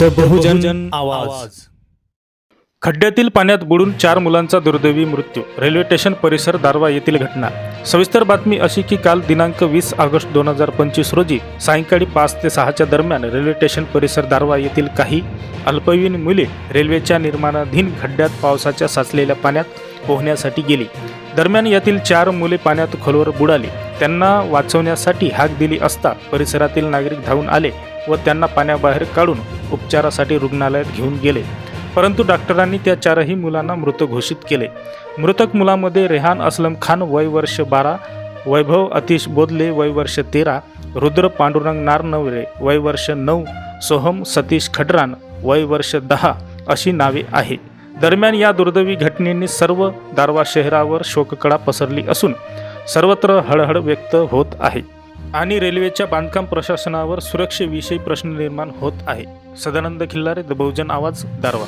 The बहुजन आवाज. खड्ड्यातील पाण्यात बुडून चार मुलांचा दुर्दैवी मृत्यू. रेल्वे स्टेशन परिसर दारवा येथील घटना. सविस्तर बातमी अशी की काल दिनांक वीस ऑगस्ट दोन हजार पंचवीस रोजी सायंकाळी पाच ते सहाच्या दरम्यान रेल्वे स्टेशन परिसर दारवा येथील काही अल्पवयीन मुले रेल्वेच्या निर्माणाधीन खड्ड्यात पावसाच्या साचलेल्या पाण्यात पोहण्यासाठी गेली. दरम्यान यातील चार मुले पाण्यात खोलवर बुडाली. त्यांना वाचवण्यासाठी हाक दिली असता परिसरातील नागरिक धावून आले व त्यांना पाण्याबाहेर काढून उपचारासाठी रुग्णालयात घेऊन गेले. परंतु डॉक्टरांनी त्या चारही मुलांना मृत घोषित केले. मृतक मुलामध्ये रेहान असलम खान वय वर्ष बारा वैभव अतिश बोदले वय वर्ष तेरा रुद्र पांडुरंग नारनवरे वय वर्ष नऊ सोहम सतीश खडरान वय वर्ष दहा अशी नावे आहे दरम्यान या दुर्दैवी घटनेने सर्व दारवा शहरावर शोककळा पसरली असून सर्वत्र हळहळ व्यक्त होत आहे. आणि रेल्वेच्या बांधकाम प्रशासनावर सुरक्षेविषयी प्रश्न निर्माण होत आहे. सदानंद खिल्लारे द बहुजन आवाज दारवा